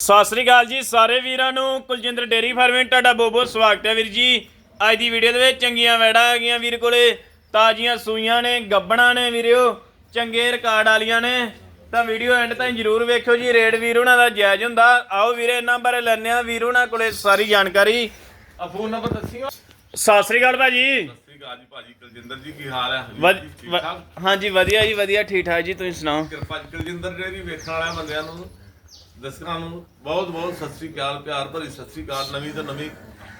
ਸਤਿ ਸ੍ਰੀ ਅਕਾਲ ਜੀ ਸਾਰੇ ਵੀਰਾਂ ਨੂੰ। ਕੁਲਜਿੰਦਰ ਡੇਰੀ ਫਾਰਮਿੰਗ ਤੁਹਾਡਾ ਬਹੁਤ ਬਹੁਤ ਸਵਾਗਤ ਹੈ ਵੀਰ ਜੀ। ਅੱਜ ਦੀ ਵੀਡੀਓ ਦੇ ਵਿੱਚ ਚੰਗੀਆਂ ਵੈੜਾਂ ਹੈਗੀਆਂ ਵੀਰ ਕੋਲੇ। ਤਾਜ਼ੀਆਂ ਸੂਈਆਂ ਨੇ ਗੱਬਣਾ ਨੇ ਵੀਰਿਓ। ਚੰਗੇ ਰਿਕਾਰਡ ਵਾਲੀਆਂ ਨੇ। ਤਾਂ ਵੀਡੀਓ ਐਂਡ ਤਾਈਂ ਜਰੂਰ ਵੇਖਿਓ ਜੀ। ਰੇਡ ਵੀਰ ਉਹਨਾਂ ਦਾ ਜਾਇਜ਼ ਹੁੰਦਾ। ਆਓ ਵੀਰੇ ਇਹਨਾਂ ਬਾਰੇ ਲੈਣੇ ਆ ਵੀਰ ਉਹਨਾਂ ਕੋਲੇ ਸਾਰੀ ਜਾਣਕਾਰੀ। ਆ ਫੋਨ ਨੰਬਰ ਦੱਸਿਓ। ਸਤਿ ਸ੍ਰੀ ਅਕਾਲ ਭਾਜੀ। ਸਤਿ ਸ੍ਰੀ ਅਕਾਲ ਜੀ ਭਾਜੀ। ਕੁਲਜਿੰਦਰ ਜੀ ਕੀ ਹਾਲ ਹੈ? ਹਾਂਜੀ ਵਧੀਆ ਜੀ ਵਧੀਆ। ਠੀਕ ਠਾਕ ਜੀ ਤੁਸੀਂ ਸੁਣਾਓ? ਕਿਰਪਾ ਕੁਲਜਿੰਦਰ ਜੀ ਵੇਖਣ ਵਾਲਿਆਂ ਬੰਦਿਆਂ ਨੂੰ। ਦਰਸ਼ਕਾਂ ਨੂੰ ਬਹੁਤ ਬਹੁਤ ਸਤਿ ਸ੍ਰੀ ਅਕਾਲ ਪਿਆਰ ਭਰੀ ਸਤਿ ਸ੍ਰੀ ਅਕਾਲ। ਨਵੀਂ ਤੋਂ ਨਵੀਂ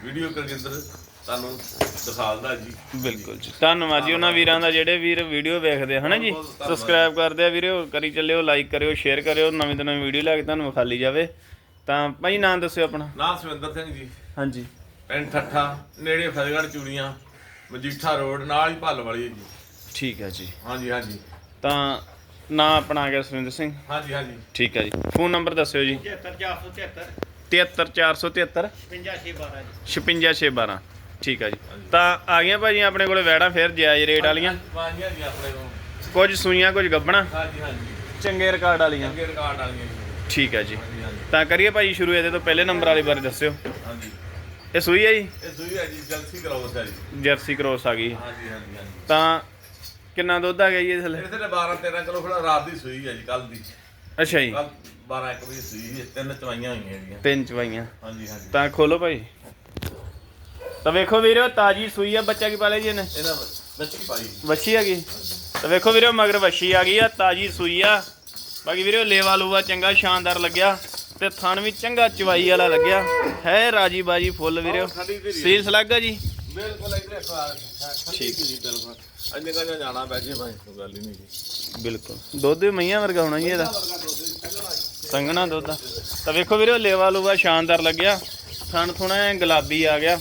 ਵੀਡੀਓ ਕੁਲਜਿੰਦਰ ਤੁਹਾਨੂੰ ਦਿਖਾਉਂਦਾ ਜੀ। ਬਿਲਕੁਲ ਜੀ। ਧੰਨਵਾਦ ਜੀ ਉਹਨਾਂ ਵੀਰਾਂ ਦਾ ਜਿਹੜੇ ਵੀਰ ਵੀਡੀਓ ਵੇਖਦੇ ਹਨਾ ਜੀ। ਸਬਸਕ੍ਰਾਈਬ ਕਰਦੇ ਆ ਵੀਰੇ ਕਰੀ ਚੱਲਿਓ ਲਾਈਕ ਕਰਿਓ ਸ਼ੇਅਰ ਕਰਿਓ ਨਵੀਂ ਤੋਂ ਨਵੀਂ ਵੀਡੀਓ ਲੈ ਕੇ ਤੁਹਾਨੂੰ ਵਿਖਾਲੀ ਜਾਵੇ। ਤਾਂ ਭਾਈ ਨਾਮ ਦੱਸਿਓ ਆਪਣਾ। ਨਾਮ ਸੁਵਿੰਦਰ ਸਿੰਘ ਜੀ। ਹਾਂਜੀ। ਪਿੰਡ ਠੱਠਾ ਨੇੜੇ ਫਤਿਹਗੜ੍ਹ ਚੂੜੀਆਂ ਮਜੀਠਾ ਰੋਡ ਨਾਲ ਹੀ ਭੱਲ ਵਾਲੀ ਜੀ। ਠੀਕ ਹੈ ਜੀ। ਹਾਂਜੀ ਹਾਂਜੀ। ਤਾਂ ਨਾਂ ਆਪਣਾ ਆ ਗਿਆ ਸੁਰਿੰਦਰ ਸਿੰਘ। ਹਾਂਜੀ ਹਾਂਜੀ। ਠੀਕ ਹੈ ਜੀ। ਫੋਨ ਨੰਬਰ ਦੱਸਿਓ ਜੀ। 74473 73473 5612 ਜੀ। 56612 ਠੀਕ ਹੈ ਜੀ। ਤਾਂ ਆ ਗਈਆਂ ਭਾਜੀ ਆਪਣੇ ਕੋਲੇ ਵੈੜਾਂ ਫਿਰ ਜਾਇਜ਼ ਰੇਟ ਵਾਲੀਆਂ। ਹਾਂਜੀ ਜੀ ਆਪਣੇ ਕੋਲ। ਕੁਝ ਸੂਈਆਂ ਕੁਝ ਗੱਬਣਾ। ਹਾਂਜੀ ਹਾਂਜੀ। ਚੰਗੇ ਰਿਕਾਰਡ ਵਾਲੀਆਂ। ਚੰਗੇ ਰਿਕਾਰਡ ਵਾਲੀਆਂ ਜੀ। ਠੀਕ ਹੈ ਜੀ। ਤਾਂ ਕਰੀਏ ਭਾਜੀ ਸ਼ੁਰੂ ਇਹਦੇ ਤੋਂ ਪਹਿਲੇ ਨੰਬਰ ਵਾਲੇ ਬਾਰੇ ਦੱਸਿਓ। ਹਾਂਜੀ। ਇਹ ਸੂਈ ਹੈ ਜੀ? ਇਹ ਸੂਈ ਹੈ ਜੀ ਜਲਸੀ ਕਰਾਓ ਸਰ ਜੀ। ਜਰਸੀ ਕ੍ਰੋਸ ਆ ਗਈ। ਹਾਂਜੀ ਹਾਂਜੀ। ਤਾਂ ਕਿੰਨਾ ਦੁੱਧ ਆ ਗਿਆ ਜੀ ਇਹ ਥੱਲੇ? ਇਹਦੇ ਤੇ 12 13 ਕਿਲੋ ਫਿਰ ਰਾਤ ਦੀ ਸੂਈ ਹੈ ਜੀ ਕੱਲ ਦੀ। ਅੱਛਾ ਜੀ। ਕੱਲ 12 1 ਵਜੇ ਸੂਈ ਹੈ ਤਿੰਨ ਚਵਾਈਆਂ ਹੋਈਆਂ ਇਹਦੀਆਂ ਤਿੰਨ ਚਵਾਈਆਂ। ਹਾਂਜੀ ਹਾਂਜੀ। ਤਾਂ ਖੋਲੋ ਭਾਈ। ਤਾਂ ਵੇਖੋ ਵੀਰੋ ਤਾਜੀ ਸੂਈ ਆ ਬੱਚਾ ਕੀ ਪਾਲੇ ਜੀ ਇਹਨੇ? ਇਹਨਾਂ ਬੱਚੀ ਪਾਈ? ਵੱਛੀ ਆ ਗਈ। ਤਾਂ ਵੇਖੋ ਵੀਰੋ ਮਗਰ ਵੱਛੀ ਆ ਗਈ ਆ ਤਾਜੀ ਸੂਈ ਆ। ਬਾਕੀ ਵੀਰੋ ਲੇਵਾ ਲੂਵਾ ਚੰਗਾ ਸ਼ਾਨਦਾਰ ਲੱਗਿਆ ਤੇ ਥਣ ਵੀ ਚੰਗਾ ਚਵਾਈ ਵਾਲਾ ਲੱਗਿਆ। ਹੈ ਰਾਜੀ ਬਾਜੀ ਫੁੱਲ ਵੀਰੋ। ਸੀਲਸ ਲੱਗਾ ਜੀ। ਬਿਲਕੁਲ ਇਧਰ ਠੀਕ। ਜੀ ਬਿਲਕੁਲ। ਅੰਨੇ ਕਾ ਜਾਣਾ ਬੈਠੇ ਭਾਈ ਕੋਈ ਗੱਲ ਹੀ ਨਹੀਂ ਜੀ ਬਿਲਕੁਲ। ਦੁੱਧ ਵੀ ਮਈਆਂ ਵਰਗਾ ਹੋਣਾ ਜੀ ਇਹਦਾ। ਸੰਘਣਾ ਦੁੱਧ ਆ। ਤਾਂ ਵੇਖੋ ਵੀਰੋ ਲੇਵਾ ਲੂਵਾ ਸ਼ਾਨਦਾਰ ਲੱਗਿਆ। ਥਣ ਜਿਹਾ ਗੁਲਾਬੀ ਆ ਗਿਆ।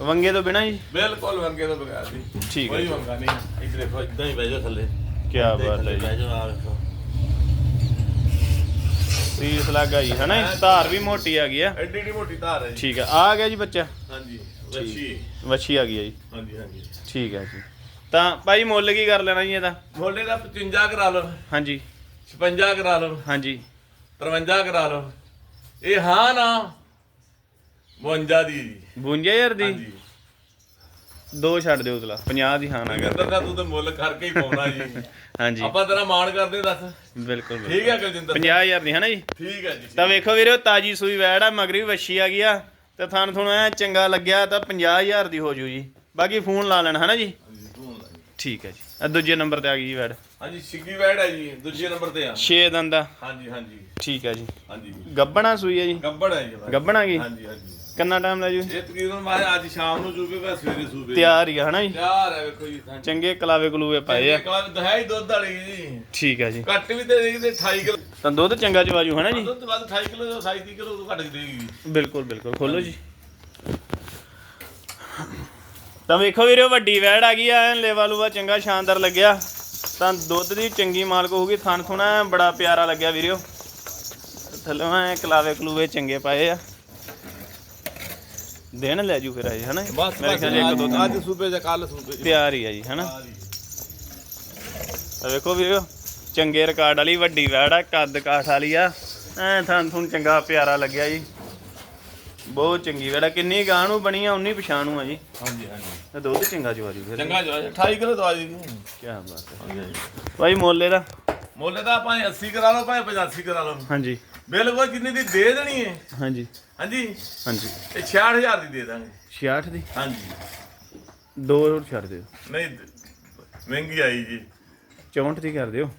ਵੰਗੇ ਤੋਂ ਬਿਨਾ ਜੀ? ਬਿਲਕੁਲ ਵੰਗੇ ਤੋਂ ਬਗੈਰ ਜੀ। ਠੀਕ ਹੈ ਕੋਈ ਵੰਗਾ ਨਹੀਂ। ਇੱਧਰ ਦੇਖੋ ਇਦਾਂ ਹੀ ਬਹਿ ਜਾਓ ਥੱਲੇ। ਕੀ ਬਾਤ ਹੈ ਜੀ। ਬਹਿ ਆ ਵੇਖੋ ਲੱਗਾ ਜੀ ਹਨਾ ਜੀ? ਧਾਰ ਵੀ ਮੋਟੀ ਆ ਗਈ ਆ। ਐਡੀ ਐਡੀ ਮੋਟੀ ਧਾਰ ਹੈ ਜੀ। ਠੀਕ ਆ ਆ ਗਿਆ ਜੀ ਬੱਚਾ। ਹਾਂਜੀ। ਬੱਚੀ ਵੱਛੀ ਆ ਗਈ ਆ ਜੀ। ਹਾਂਜੀ ਹਾਂਜੀ। ਠੀਕ ਹੈ ਜੀ। ਤਾਂ ਭਾਈ ਮੁੱਲ ਕੀ ਕਰ ਲੈਣਾ ਜੀ ਇਹਦਾ? ਮੋਲੇ ਦਾ 55 ਕਰਾ ਲਓ। ਹਾਂਜੀ। 56 ਕਰਾ ਲਓ। ਹਾਂਜੀ। 53 ਕਰਾ ਲਓ। ਇਹ ਹਾਂ ਨਾ 52 ਦੀ ਜੀ। 52000 ਦੀ? ਹਾਂਜੀ। ਦੋ ਛੱਡ ਦਿਓ ਉਤਲਾ 50 ਦੀ ਹਾਂ ਨਾ ਕਰ ਤੂੰ ਤੇ ਮੁੱਲ ਕਰਕੇ ਹੀ ਪਾਉਣਾ ਜੀ। ਹਾਂਜੀ। ਆਪਾਂ ਤੇਰਾ ਮਾਣ ਕਰਦੇ ਦੱਸ। ਬਿਲਕੁਲ ਬਿਲਕੁਲ। ਠੀਕ ਹੈ ਕੁਲਜਿੰਦਰ। 50000 ਦੀ ਹੈ ਨਾ ਜੀ? ਠੀਕ ਹੈ ਜੀ ਤਾਂ ਵੇਖੋ ਵੀਰੋ ਤਾਜੀ ਸੂਈ ਵੈੜ ਆ ਮਗਰੀ ਵੱਛੀ ਆ ਗਈ ਆ। ਤੇ ਥਣ ਥੁਣ ਐ ਚੰਗਾ ਲੱਗਿਆ ਤਾਂ 50000 ਦੀ ਹੋ ਜੂ ਜੀ। ਬਾਕੀ ਫੋਨ ਲਾ ਲੈਣਾ ਹੈ ਨਾ ਜੀ? ਹਾਂਜੀ, ਲਾ। ਠੀਕ ਹੈ ਜੀ। ਆ ਦੂਜੇ ਨੰਬਰ ਤੇ ਆ ਗਈ ਜੀ ਵੈੜ। ਹਾਂਜੀ ਛਿੱਗੀ ਵੈੜ ਹੈ ਜੀ ਦੂਜੇ ਨੰਬਰ ਤੇ ਆ। 6 ਦੰਦ ਦਾ ਹਾਂਜੀ ਹਾਂਜੀ। ਠੀਕ ਹੈ ਜੀ। ਹਾਂਜੀ ਗੱਬਣਾ ਸੂਈ ਹੈ ਜੀ? ਗੱਬੜ ਹੈ ਜੀ। ਗੱਬਣ ਗਈ ਹਾਂਜੀ ਹਾਂਜੀ। ਕਿੰਨਾ ਟਾਈਮ ਲੈ ਜੂ? ਇਹ ਤਕਰੀਬਨ ਮੈਂ ਅੱਜ ਸ਼ਾਮ ਨੂੰ ਚੂਪੇਗਾ ਸਵੇਰੇ ਸੂਪੇ ਤਿਆਰ ਹੀ ਆ ਹਨਾ ਜੀ? ਤਿਆਰ ਹੈ ਵੇਖੋ ਜੀ ਚੰਗੇ ਕਲਾਵੇ ਕਲੂਵੇ ਪਾਏ ਆ। ਵਾਰ ਦਹਾਈ ਦੁੱਧ ਵਾਲੀ ਜੀ। ਠੀਕ ਹੈ ਜੀ। ਘੱਟ ਵੀ ਤੇ ਤੇ 28 ਕਿਲੋ। ਤਾਂ ਦੁੱਧ ਚੰਗਾ ਚਵਾਜੂ ਹਨਾ ਜੀ? ਦੁੱਧ ਬਾਅਦ 28 ਕਿਲੋ 27 ਕਿਲੋ ਤੋਂ ਘੱਟ ਦੇਗੀ ਜੀ। ਬਿਲਕੁਲ ਬਿਲਕੁਲ ਖੋਲੋ ਜੀ। ਤਾਂ ਵੇਖੋ ਵੀਰੋ ਵੱਡੀ ਵੈੜ ਆ ਗਈ ਆ ਲੇਵਾ ਲੂਵਾ ਚੰਗਾ ਸ਼ਾਨਦਾਰ ਲੱਗਿਆ। ਤਾਂ ਦੁੱਧ ਦੀ ਚੰਗੀ ਮਾਲਕ ਹੋਊਗੀ ਥਣ ਥੁਣਾ ਬੜਾ ਪਿਆਰਾ ਲੱਗਿਆ ਵੀਰੋ। ਥੱਲੇ ਐ ਕਲਾਵੇ ਕਲੂਵੇ ਚੰਗੇ ਪਾਏ ਆ। ਦੇਣ ਲੈ ਜੂ ਫਿਰ ਆਏ ਹਨਾ? ਮੇਰੇ ਖਿਆਲ ਇੱਕ ਦੋ ਦਿਨ ਅੱਜ ਸੂਪੇ ਜਾਂ ਕੱਲ ਸੂਪੇ ਤਿਆਰ ਹੀ ਆ ਜੀ ਹਨਾ? ਤਾਂ ਵੇਖੋ ਵੀਰੋ ਚੰਗੇ ਰਿਕਾਰਡ ਵਾਲੀ ਵੱਡੀ ਵੈੜ ਆ ਕੱਦ ਕਾਠ ਵਾਲੀ ਆ। ਐ ਥਣ ਥੁਣ ਚੰਗਾ ਪਿਆਰਾ ਲੱਗਿਆ ਜੀ। ਬਹੁਤ ਚੰਗੀ ਵੈੜ ਆ ਕਿੰਨੀ ਗਾਂ ਨੂੰ ਬਣੀ ਆ ਉਨੀ ਪਛਾਣ ਨੂੰ ਆ ਜੀ। ਹਾਂਜੀ ਹਾਂਜੀ। ਤੇ ਦੁੱਧ ਚੰਗਾ ਚਵਾ ਜੀ ਫਿਰ ਚੰਗਾ ਜੋ 28 ਕਿਲੋ ਦਵਾ ਜੀ ਕੀ ਬਾਤ ਹੈ। ਭਾਈ ਮੋਲੇ ਦਾ ਮੁੱਲ ਤਾਂ ਭਾਵੇਂ 80 ਕਰਾ ਲਓ ਭਾਵੇਂ 85 ਕਰਾ ਲਓ। ਹਾਂਜੀ। ਬਿਲਕੁਲ ਜਿੰਨੀ ਦੀ ਦੇ ਦੇਣੀ ਹੈ ਹਾਂਜੀ। ਹਾਂਜੀ? ਹਾਂਜੀ। ਇਹ 66000 ਦੀ ਦੇ ਦਾਂਗੇ। 66 ਦੀ? ਹਾਂਜੀ। ਦੋ ਹੋਰ ਛੱਡ ਦਿਓ। ਨਹੀਂ ਮਹਿੰਗੀ ਆਈ ਜੀ। 64 ਦੀ ਕਰ ਦਿਓ।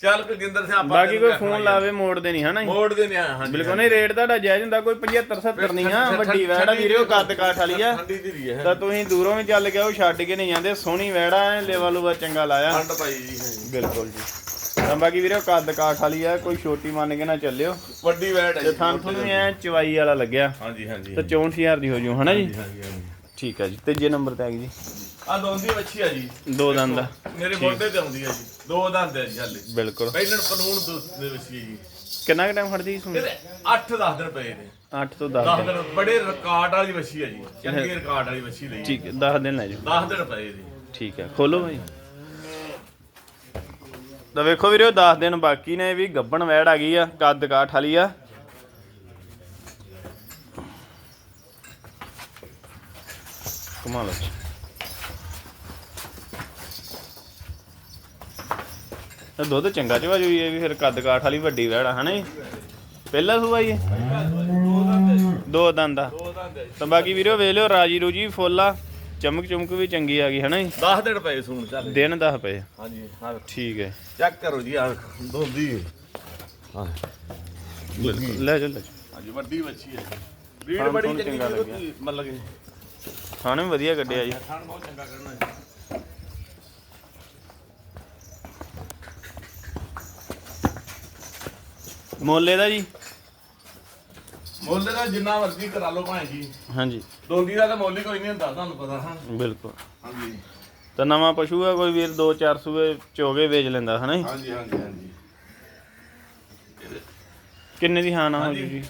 ਚੱਲ ਕੁਲਜਿੰਦਰ ਸਿੰਘ ਆਪਾਂ ਬਾਕੀ ਤੈਨੂੰ ਕੋਈ ਫੋਨ। ਲਾਵੇ ਮੋੜਦੇ ਨਹੀਂ ਹਨਾ ਮੋੜ ਦੇ ਨੇ ਹਾਂਜੀ ਬਿਲਕੁਲ ਨਹੀਂ ਰੇਟ ਤੁਹਾਡਾ ਜਾਇਜ਼ ਹੁੰਦਾ ਕੋਈ 75 70 ਨਹੀਂ ਆ ਵੱਡੀ ਵੈੜ ਵੀਰੇ ਕੱਦ ਕਾਠ ਵਾਲੀ ਆ। ਠੰਡੀ ਧੀਰੀ ਹੈ ਤਾਂ ਤੁਸੀਂ ਦੂਰੋਂ ਵੀ ਚੱਲ ਕੇ ਉਹ ਛੱਡ ਕੇ ਨਹੀਂ ਜਾਂਦੇ ਸੋਹਣੀ ਵੈੜਾ ਐ ਲੇਵਾ ਲੂਵਾ ਚੰਗਾ ਲਾਇਆ। ਠੰਡ ਪਾਈ ਜੀ। ਬਿਲਕੁਲ ਜੀ। ਬਾਕੀ ਵੀਰੇ ਕੱਦ ਕਾਠ ਵਾਲੀ ਆ ਕੋਈ ਛੋਟੀ ਮੰਨ ਕੇ ਨਾ ਚੱਲਿਓ। ਵੱਡੀ ਵੈਟ ਹੈ ਤੇ ਜੀ, ਥਾਂ ਤੁਹਾਨੂੰ ਐ ਚਵਾਈ ਵਾਲਾ ਲੱਗਿਆ। ਹਾਂਜੀ ਹਾਂਜੀ ਤਾਂ 64000 ਦੀ ਹੋ ਜੂ ਹਨਾ ਜੀ? ਠੀਕ ਆ ਜੀ ਤੀਜੇ ਨੰਬਰ ਤੇ ਆ ਗਈ ਆ ਦੋਂਦੀ ਵੱਛੀ ਆ ਜੀ। ਜੀ ਦੋ ਦੰਦ ਮੇਰੇ ਮੋਢੇ ਤੇ ਆਉਂਦੀ ਆ ਜੀ। ਦੋ ਦੰਦ ਹੈ ਜੀ ਹਾਲੇ। ਬਿਲਕੁਲ। ਪਹਿਲਣ ਕਾਨੂੰਨ ਦੇ ਵੱਛੀ ਜੀ। ਕਿੰਨਾ ਕੁ ਟਾਈਮ ਖੜਦੀ ਸੁਣ ਇਹਦੇ 8 10 ਦਿਨ ਪਏ ਨੇ। 8 ਤੋਂ 10 10 ਦਿਨ। ਬੜੇ ਰਿਕਾਰਡ ਵਾਲੀ ਵੱਛੀ ਹੈ ਜੀ। ਚੰਗੇ ਰਿਕਾਰਡ ਵਾਲੀ ਵੱਛੀ ਲਈ। ਠੀਕ ਹੈ 10 ਦਿਨ ਲੈ ਜਾਓ। 10 ਦਿਨ ਪਏ ਜੀ ਠੀਕ ਹੈ ਖੋਲੋ ਭਾਈ ਤਾਂ ਵੇਖੋ ਵੀਰੋ 10 ਦਿਨ ਬਾਕੀ ਨੇ ਵੀ ਗੱਬਣ ਵੈੜ ਆ ਗਈ ਆ ਕੱਦ ਕਾਠ ਵਾਲੀ ਆ। ਕਮਾਲ ਹੈ ਤਾਂ ਦੁੱਧ ਚੰਗਾ ਚਵਾ ਜੂਈ ਇਹ ਵੀ, ਫਿਰ ਕੱਦ ਕਾਠ ਵਾਲੀ ਵੱਡੀ ਵੈੜ ਆ, ਹਨਾ ਜੀ? ਪਹਿਲਾ ਸੂਆ ਜੀ ਦੋ ਦੰਦ ਦਾ ਦੋ ਦੰਦ ਹੈ ਤਾਂ ਬਾਕੀ ਵੀਰੋ, ਵੇਖ ਲਿਓ, ਰਾਜੀ ਰੂਜੀ ਫੁੱਲ ਆ। ਚਮਕ ਚਮਕ ਵੀ ਚੰਗੀ ਆ ਗਈ ਹਨਾ ਜੀ? 10 ਦਿਨ ਪਏ ਸੂਣ ਚੱਲ। ਦਿਨ 10 ਪਏ। ਹਾਂਜੀ ਹਾਂ ਠੀਕ ਹੈ। ਚੈੱਕ ਕਰੋ ਜੀ ਆ ਦੋਂਦੀ ਹਾਂ। ਬਿਲਕੁਲ ਲੈ ਜਾ ਲੈ ਹਾਂਜੀ ਵੱਡੀ ਵੱਛੀ ਹੈ। ਬਰੀਡ ਖਾਣ ਬੜੀ ਚੰਗੀ ਲੱਗਿਆ। ਮਤਲਬ ਕਿ। ਖਾਣੇ ਵੀ ਵਧੀਆ ਕੱਢਿਆ ਜੀ। ਖਾਣ ਬਹੁਤ ਚੰਗਾ ਕਰਨਾ ਜੀ। ਮੋਲੇ ਦਾ ਜੀ? ਮੁੱਲ ਦਾ ਜਿੰਨਾ ਮਰਜ਼ੀ ਕਰਾ ਲਓ ਭਾਂ ਜੀ। ਹਾਂਜੀ। ਦੋਂਦੀ ਦਾ ਤਾਂ ਮੁੱਲ ਹੀ ਕੋਈ ਨਹੀਂ ਹੁੰਦਾ ਤੁਹਾਨੂੰ ਪਤਾ। ਹਾਂ ਬਿਲਕੁਲ। ਹਾਂਜੀ। ਤਾਂ ਨਵਾਂ ਪਸ਼ੂ ਆ ਕੋਈ ਵੀਰ 2-4 ਸੂਏ ਚੋਗੇ ਵੇਚ ਲੈਂਦਾ ਹਨਾ ਜੀ? ਹਾਂਜੀ ਹਾਂਜੀ ਹਾਂਜੀ। ਕਿੰਨੇ ਦੀ ਹਾਨਾ ਹੋ ਹਾਂਜੀ। ਜੀ?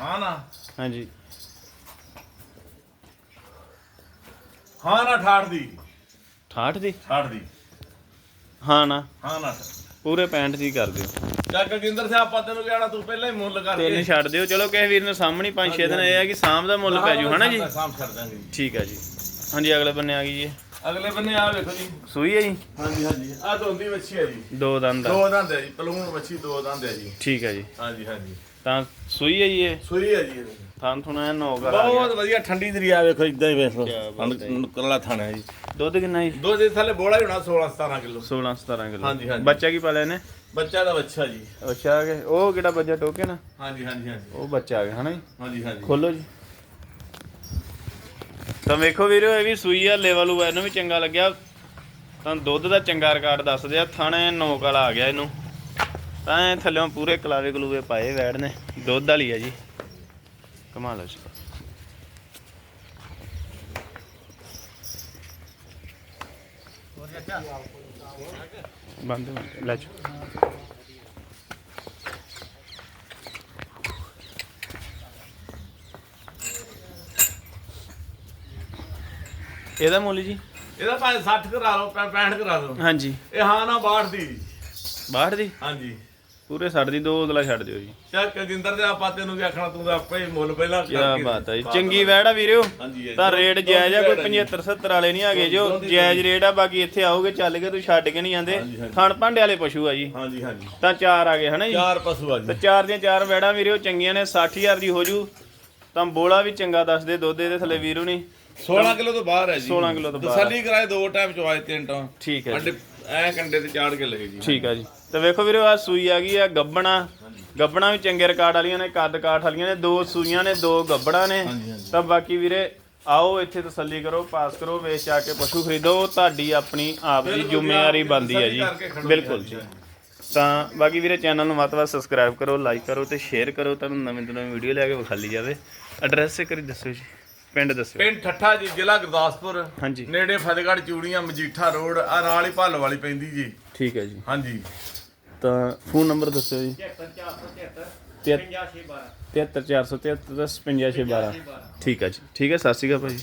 ਹਾਂ ਨਾ ਹਾਂਜੀ। ਹਾਂ ਨਾ ਠਾੜ ਦੀ। 68 ਦੀ? ਠਾੜ ਦੀ। ਹਾਨਾ ਹਾਂ ਨਾ ਪੂਰੇ 65 ਦੀ ਕਰ ਦਿਓ। ਚੱਕ ਜਿੰਦਰ ਸਿੰਘ ਆਪਾਂ ਤੈਨੂੰ ਕਹਿਣਾ ਤੂੰ ਪਹਿਲਾਂ ਹੀ ਮੁੱਲ ਤਿੰਨ ਕਰਕੇ ਛੱਡ ਦਿਓ। ਚਲੋ ਕਿਸੇ ਵੀਰ ਨੇ ਸਾਹਮਣੇ 5-6 ਦਿਨ ਇਹ ਆ ਕਿ ਸ਼ਾਮ ਦਾ ਮੁੱਲ ਪੈ ਜੂ ਹਨਾ ਜੀ? ਸਾਮ ਛੱਡ ਦਾਂਗੇ ਜੀ। ਠੀਕ ਆ ਜੀ। ਹਾਂਜੀ ਅਗਲੇ ਬੰਨੇ ਆ ਗਈ ਜੀ। ਅਗਲੇ ਬੰਨੇ ਆ ਵੇਖੋ ਜੀ। ਸੂਈ ਹੈ ਜੀ? ਹਾਂਜੀ ਹਾਂਜੀ। ਆ ਦੋਂਦੀ ਵੱਛੀ ਹੈ ਜੀ। ਦੋ ਦੰਦ ਆ। ਦੋ ਦੰਦ ਹੈ ਜੀ। ਪਲੂਣ ਵੱਛੀ ਦੋ ਦੰਦ ਹੈ ਜੀ। ਠੀਕ ਹੈ ਜੀ। ਹਾਂਜੀ ਹਾਂਜੀ। ਤਾਂ ਸੂਈ ਹੈ ਜੀ ਇਹ? ਸੂਈ ਹੈ ਜੀ ਇਹ। ਥਾਂ ਥੁਣਾ ਨੋ ਗਿਆ। ਬਹੁਤ ਵਧੀਆ ਠੰਡੀ ਦਰਿਆ ਵੇਖੋ ਇਦਾਂ ਹੀ ਵੇਖੋ। ਨੁਕਰਲਾ ਥਾਣਾ ਹੈ ਜੀ। ਦੁੱਧ ਕਿੰਨਾ ਜੀ? ਦੋ ਦੇ ਥੱਲੇ ਬੋਲਾ ਹੀ ਹੋਣਾ 16 17 ਕਿਲੋ। 16 17 ਕਿਲੋ। ਹਾਂਜੀ, ਹਾਂਜੀ। ਬੱਚਾ ਕੀ ਪਾਲਿਆ ਨੇ ਬੱਚਾ ਦਾ ਬੱਚਾ ਜੀ। ਅੱਛਾ ਆ ਗਏ ਉਹ ਕਿਹੜਾ ਬੱਚਾ ਟੋਕੇ ਨਾ? ਹਾਂਜੀ ਹਾਂਜੀ ਹਾਂਜੀ। ਉਹ ਬੱਚਾ ਆ ਗਿਆ ਹਨਾ ਜੀ? ਹਾਂਜੀ ਹਾਂਜੀ। ਖੋਲੋ ਜੀ। ਤਾਂ ਵੇਖੋ ਵੀਰੋ ਇਹ ਵੀ ਸੂਈ ਆ ਲੈਵਲ ਉਹ ਇਹਨੂੰ ਵੀ ਚੰਗਾ ਲੱਗਿਆ। ਤਾਂ ਦੁੱਧ ਦਾ ਚੰਗਾ ਰਿਕਾਰਡ ਦੱਸਦੇ ਆ ਥਾਣੇ ਨੋਕ ਵਾਲਾ ਆ ਗਿਆ ਇਹਨੂੰ। ਤਾਂ ਥੱਲੇੋਂ ਪੂਰੇ ਕਲਾਵੇ ਕਲੂਵੇ ਪਾਏ ਵੈੜ ਨੇ ਦੁੱਧ ਵਾਲੀ ਆ ਜੀ। ਹੈ ਜੀ ਬੰਦ ਲੈ ਜਾ ਇਹਦਾ ਮੁੱਲ ਜੀ? ਇਹਦਾ ਭਾਵੇਂ 60 ਕਰਾ ਲਓ 65 ਕਰਾ ਲਓ ਹਾਂਜੀ। ਇਹ ਹਾਂ ਨਾ ਬਾੜ ਦੀ। ਬਾਹਰ ਦੀ? ਹਾਂਜੀ। ਪੂਰੇ ਛੱਡ ਦੀ ਦੋ ਉਦਲਾ ਛੱਡ ਦਿਓ ਜੀ। ਚੱਕ ਜਿੰਦਰ ਦੇ ਆਪਾਂ ਤੈਨੂੰ ਕੀ ਆਖਣਾ ਤੂੰ ਤਾਂ ਆਪੇ ਹੀ ਮੁੱਲ ਪਹਿਲਾਂ ਕੀ ਬਾਤ ਹੈ ਜੀ। ਚੰਗੀ ਵੈੜਾ ਵੀਰਿਓ। ਹਾਂਜੀ ਤਾਂ ਰੇਟ ਜਾਇਜ਼ ਆ ਕੋਈ 75 70 ਵਾਲੇ ਨਹੀਂ ਹੈਗੇ ਜੋ। ਜਾਇਜ਼ ਰੇਟ ਆ ਬਾਕੀ ਇੱਥੇ ਆਓਗੇ ਚੱਲ ਕੇ ਤੁਸੀਂ ਛੱਡ ਕੇ ਨਹੀਂ ਜਾਂਦੇ। ਖਾਣ ਭਾਂਡੇ ਵਾਲੇ ਪਸ਼ੂ ਆ ਜੀ। ਹਾਂਜੀ ਹਾਂਜੀ। ਤਾਂ ਚਾਰ ਆ ਗਏ ਹਨਾ ਜੀ? ਚਾਰ ਪਸ਼ੂ ਆ ਤਾਂ ਜੀ ਚਾਰ ਦੀਆਂ ਚਾਰ ਵੈੜਾਂ ਵੀਰਿਓ ਚੰਗੀਆਂ ਨੇ 60000 ਦੀ ਹੋ ਜੂ। ਤਾਂ ਬੋਲਾ ਵੀ ਚੰਗਾ ਦੱਸਦੇ ਦੁੱਧ ਇਹਦੇ ਥੱਲੇ ਵੀਰੋ ਨਹੀਂ 16 ਕਿਲੋ ਤੋਂ ਬਾਹਰ ਹੈ ਜੀ। 16 ਕਿਲੋ ਤੋਂ ਬਾਹਰ। ਤਸੱਲੀ ਕਰਾਏ ਦੋ ਟਾਈਮ ਚਵਾਏ ਤਿੰਨ ਟਾਂ। ਠੀਕ ਹੈ ਐ ਕੰਡੇ ਤੇ ਚਾੜ ਕੇ ਲਗੇ ਜੀ। ਠੀਕ ਆ ਜੀ। ਤਾਂ ਵੇਖੋ ਵੀਰੋ ਆ ਸੂਈ ਆ ਗਈ ਆ ਗੱਬਣਾ। ਗੱਬਣਾ ਵੀ ਚੰਗੇ ਰਿਕਾਰਡ ਵਾਲੀਆਂ ਨੇ ਕੱਦ ਕਾਠ ਵਾਲੀਆਂ ਨੇ ਦੋ ਸੂਈਆਂ ਨੇ ਦੋ ਗੱਬਣਾ ਨੇ। ਤਾਂ ਬਾਕੀ ਵੀਰੇ ਆਓ ਇੱਥੇ ਤਸੱਲੀ ਕਰੋ ਪਾਸ ਕਰੋ ਵੇਚ ਆ ਕੇ ਪਸ਼ੂ ਖਰੀਦੋ ਤੁਹਾਡੀ ਆਪਣੀ ਆਪ ਦੀ ਜ਼ਿੰਮੇਵਾਰੀ ਬਣਦੀ ਹੈ ਜੀ। ਬਿਲਕੁਲ ਜੀ, ਤਾਂ ਬਾਕੀ ਵੀਰੇ ਚੈਨਲ ਨੂੰ ਵੱਧ ਵੱਧ ਸਬਸਕ੍ਰਾਈਬ ਕਰੋ ਲਾਈਕ ਕਰੋ ਤੇ ਸ਼ੇਅਰ ਕਰੋ ਤੁਹਾਨੂੰ ਨਵੀਂ ਤੋਂ ਨਵੀਂ ਵੀਡੀਓ ਲੈ ਕੇ ਵਿਖਾਲੀ ਜਾਵੇ। ਐਡਰੈਸ ਤੇ ਕਰੀ ਦੱਸੋ ਜੀ। ਪਿੰਡ ਦੱਸੋ। ਪਿੰਡ ਠੱਠਾ ਜੀ ਜ਼ਿਲ੍ਹਾ ਗੁਰਦਾਸਪੁਰ। ਹਾਂਜੀ। ਨੇੜੇ ਫਤਿਹਗੜ੍ਹ ਚੂੜੀਆਂ ਮਜੀਠਾ ਰੋਡ ਆ ਨਾਲ ਹੀ ਭੱਲ ਵਾਲੀ ਪੈਂਦੀ ਜੀ। ਠੀਕ ਹੈ ਜੀ। ਹਾਂਜੀ। ਤਾਂ ਫੋਨ ਨੰਬਰ ਦੱਸੋ ਜੀ 75473 50612 73473 55612 ਠੀਕ ਹੈ ਜੀ। ਠੀਕ ਹੈ ਸਤਿ ਸ਼੍ਰੀ ਅਕਾਲ ਭਾਜੀ।